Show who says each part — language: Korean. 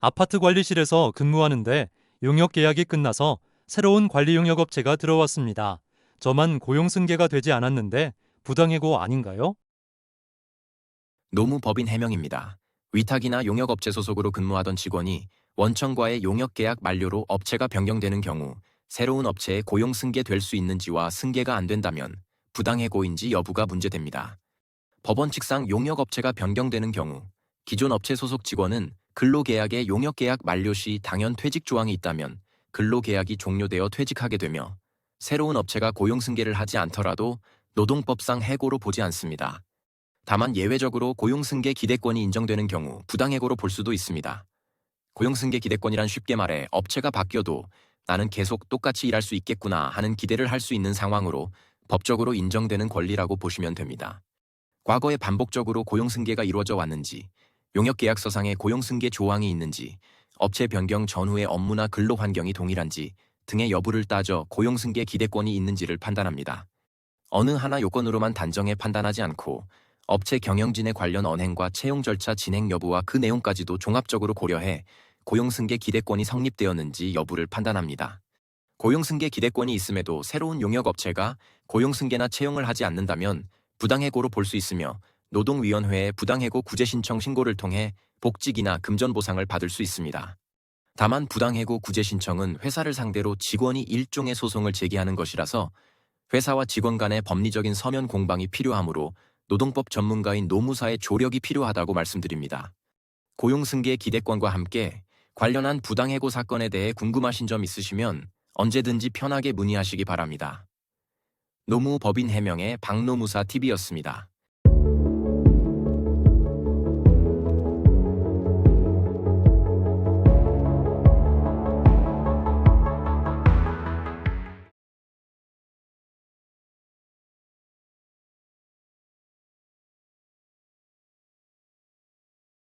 Speaker 1: 아파트 관리실에서 근무하는데 용역 계약이 끝나서 새로운 관리 용역 업체가 들어왔습니다. 저만 고용 승계가 되지 않았는데 부당해고 아닌가요?
Speaker 2: 노무 법인 해명입니다. 위탁이나 용역업체 소속으로 근무하던 직원이 원청과의 용역계약 만료로 업체가 변경되는 경우 새로운 업체에 고용 승계될 수 있는지와 승계가 안 된다면 부당해고인지 여부가 문제됩니다. 법원 측상 용역업체가 변경되는 경우 기존 업체 소속 직원은 근로계약의 용역계약 만료 시 당연 퇴직 조항이 있다면 근로계약이 종료되어 퇴직하게 되며 새로운 업체가 고용 승계를 하지 않더라도 노동법상 해고로 보지 않습니다. 다만 예외적으로 고용승계 기대권이 인정되는 경우 부당해고로 볼 수도 있습니다. 고용승계 기대권이란 쉽게 말해 업체가 바뀌어도 나는 계속 똑같이 일할 수 있겠구나 하는 기대를 할 수 있는 상황으로 법적으로 인정되는 권리라고 보시면 됩니다. 과거에 반복적으로 고용승계가 이루어져 왔는지, 용역계약서상에 고용승계 조항이 있는지, 업체 변경 전후의 업무나 근로 환경이 동일한지 등의 여부를 따져 고용승계 기대권이 있는지를 판단합니다. 어느 하나 요건으로만 단정해 판단하지 않고 업체 경영진의 관련 언행과 채용 절차 진행 여부와 그 내용까지도 종합적으로 고려해 고용승계 기대권이 성립되었는지 여부를 판단합니다. 고용승계 기대권이 있음에도 새로운 용역업체가 고용승계나 채용을 하지 않는다면 부당해고로 볼 수 있으며 노동위원회에 부당해고 구제 신청 신고를 통해 복직이나 금전 보상을 받을 수 있습니다. 다만 부당해고 구제 신청은 회사를 상대로 직원이 일종의 소송을 제기하는 것이라서 회사와 직원 간의 법리적인 서면 공방이 필요하므로 노동법 전문가인 노무사의 조력이 필요하다고 말씀드립니다. 고용 승계 기대권과 함께 관련한 부당해고 사건에 대해 궁금하신 점 있으시면 언제든지 편하게 문의하시기 바랍니다. 노무법인 해명의 박노무사 TV였습니다.